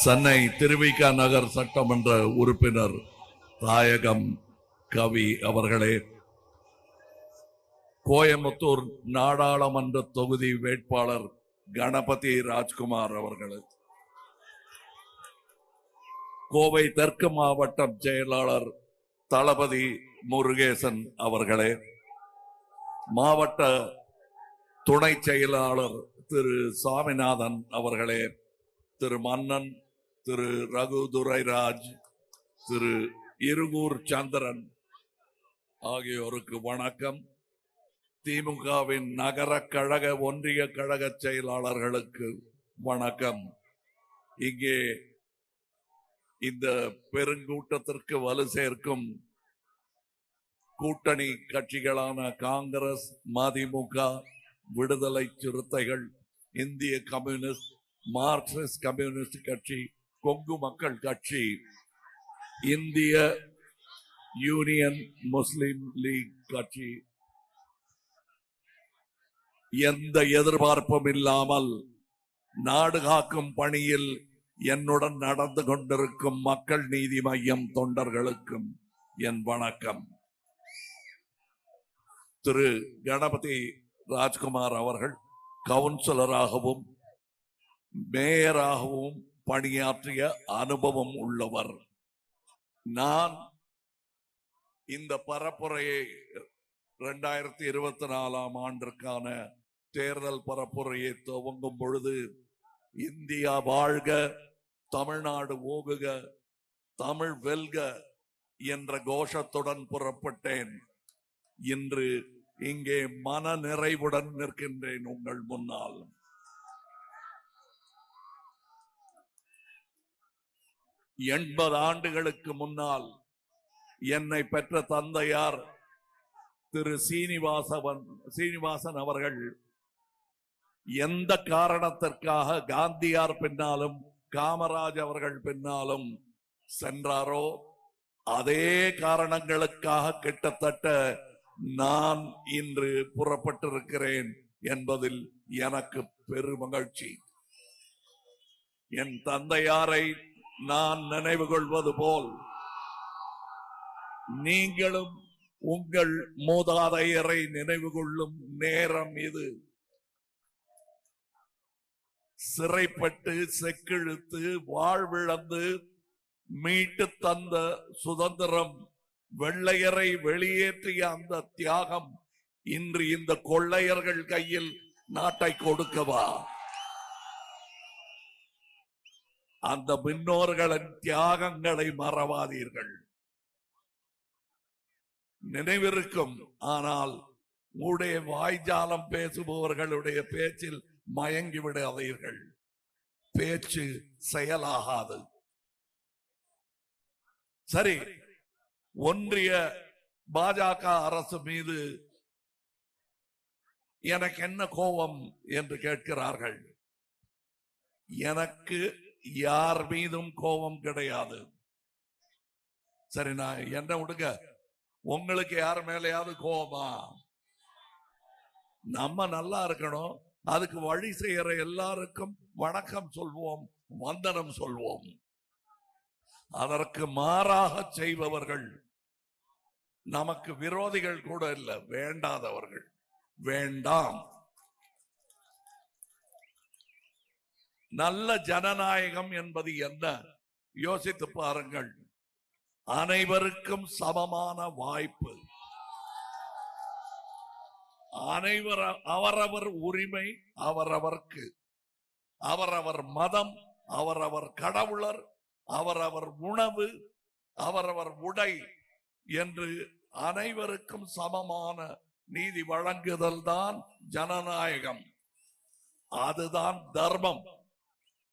சென்னை திருவிக நகர் சட்டமன்ற உறுப்பினர் தாயகம் கவி அவர்களே கோயம்புத்தூர் நாடாளுமன்ற தொகுதி வேட்பாளர் கணபதி ராஜ்குமார் அவர்களே கோவை தெற்கு மாவட்டம் செயலாளர் தளபதி முருகேசன் அவர்களே மாவட்ட துணை செயலாளர் திரு சாமிநாதன் அவர்களே திரு மன்னன் திரு ரகு துரைராஜ் திரு இருகூர் சந்திரன் ஆகியோருக்கு வணக்கம். திமுகவின் நகர கழக ஒன்றிய கழக செயலாளர்களுக்கு வணக்கம். இங்கே இந்த பெருங்கூட்டத்திற்கு வலு சேர்க்கும் கூட்டணி கட்சிகளான காங்கிரஸ் மதிமுக விடுதலை சிறுத்தைகள் இந்திய கம்யூனிஸ்ட் மார்க்சிஸ்ட் கம்யூனிஸ்ட் கட்சி கொங்கு மக்கள் கட்சி இந்திய யூனியன் முஸ்லிம் லீக் கட்சி எந்த எதிர்பார்ப்பும் இல்லாமல் நாடு காக்கும் பணியில் என்னுடன் நடந்து கொண்டிருக்கும் மக்கள் நீதி மையம் தொண்டர்களுக்கும் என் வணக்கம். திரு கணபதி ராஜ்குமார் அவர்கள் கவுன்சிலராகவும் மேயராகவும் பணியாற்றிய அனுபவம் உள்ளவர். நான் இந்த பரப்புரையை இரண்டாயிரத்தி இருபத்தி நாலாம் ஆண்டிற்கான தேர்தல் பரப்புரையை துவங்கும் பொழுது இந்தியா வாழ்க தமிழ்நாடு ஓகுக தமிழ் வெல்க என்ற கோஷத்துடன் புறப்பட்டேன். இன்று இங்கே மன நிறைவுடன் நிற்கின்றேன் உங்கள் முன்னால். எண்பது ஆண்டுகளுக்கு முன்னால் என்னை பெற்ற தந்தையார் திரு சீனிவாசவன் சீனிவாசன் அவர்கள். எந்த காரணத்திற்காக காந்தியார் பின்னாலும் காமராஜ் அவர்கள் பின்னாலும் சென்றாரோ அதே காரணங்களுக்காக கிட்டத்தட்ட நான் இன்று புறப்பட்டிருக்கிறேன் என்பதில் எனக்கு பெருமகிழ்ச்சி. என் தந்தையாரை நான் நினைவு கொள்வது போல் நீங்களும் உங்கள் மூதாதையரை நினைவு கொள்ளும் நேரம் இது. சிறைப்பட்டு செக்கிழுத்து வாழ்விழந்து மீட்டு தந்த சுதந்திரம் வெள்ளையரை வெளியேற்றிய அந்த தியாகம் இன்று இந்த கொள்ளையர்கள் கையில் நாட்டை கொடுக்கவா? அந்த முன்னோர்களின் தியாகங்களை மறவாதீர்கள். நினைவிருக்கும். ஆனால் உடைய வாய்ஜாலம் பேசுபவர்களுடைய பேச்சில் மயங்கி விடாதீர்கள் பேச்சு செயலாகாது. சரி ஒன்றிய பாஜக அரசு மீது எனக்கு என்ன கோபம் என்று கேட்கிறார்கள்? எனக்கு யார் மீதும் கோபம் கிடையாது. சரி நான் என்ன விடுங்க. உங்களுக்கு யார் மேலேயாவது கோபமா? நம்ம நல்லா இருக்கணும். அதுக்கு வழி செய்யற எல்லாருக்கும் வணக்கம் சொல்வோம் வந்தனம் சொல்வோம். அதற்கு மாறாக செய்பவர்கள். நமக்கு விரோதிகள் கூட இல்ல வேண்டாதவர்கள். வேண்டாம். நல்ல ஜனநாயகம் என்பது என்ன? யோசித்து பாருங்கள். அனைவருக்கும் சமமான வாய்ப்பு. அனைவர் அவரவர் உரிமை அவரவர்க்கு. அவரவர் மதம் அவரவர் கடவுளர் அவரவர் உணவு அவரவர் உடை என்று அனைவருக்கும் சமமான நீதி வழங்குதல் தான் ஜனநாயகம். அதுதான் தர்மம்.